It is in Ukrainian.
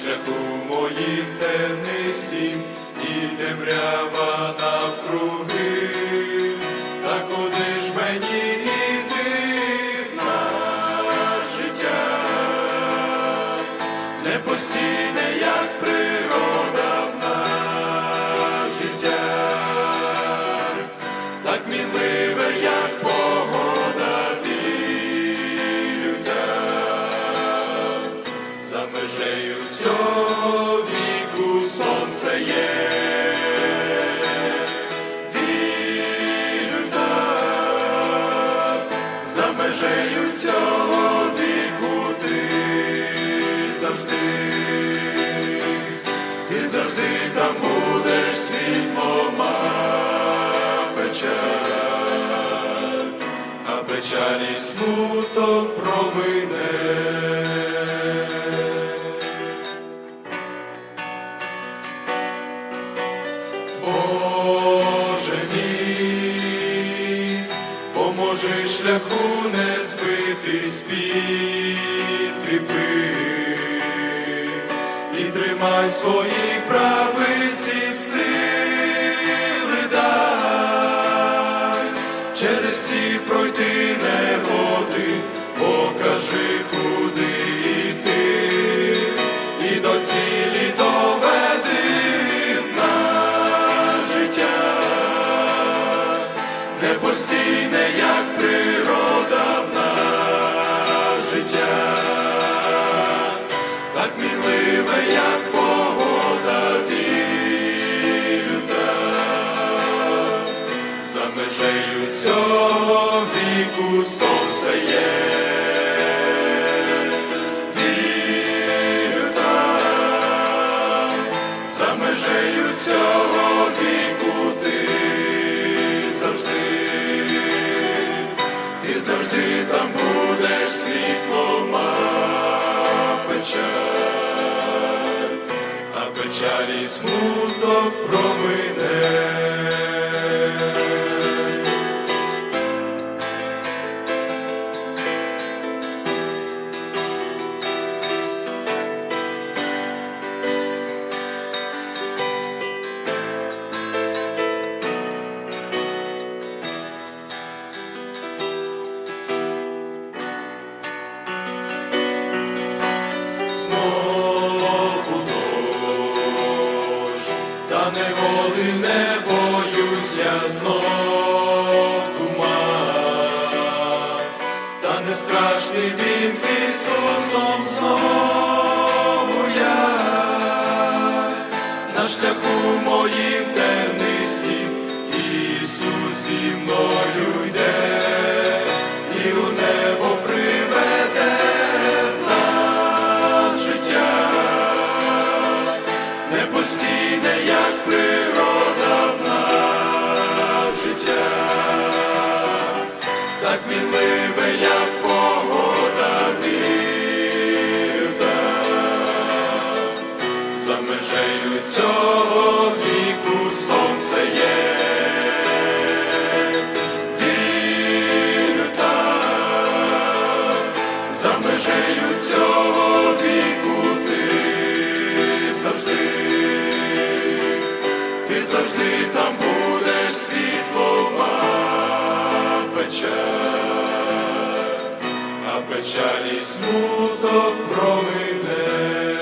шляху моїм тернистім і темрява навкруги, та куди ж мені йти на життя? Не постійне, як природа сонце є. Вірю так, за межею цього віку ти завжди, ти завжди там будеш світлом, а печаль, а печаль і смуток промине. Поможи шляху не збитись підкріпи і тримай свої правиці сили дай, через ці пройти негоди, покажи, куди йти, і до цілі доведи на життя, непостійне, як природа в нас життя, так мінливе, як погода вірю так, за межею цього віку сонце є. За межею цього віку ти там будеш світлом, а печаль, а печаль і смуток промине. Та неволи не боюсь я знов туман, та не страшний він з Ісусом знову я. На шляху моїм тернистім Ісус зі мною йде так мінливе, як погода вірю за межею цього віку сонце є. Вірю за межею цього віку ти завжди, ти завжди там печалі смуток промине.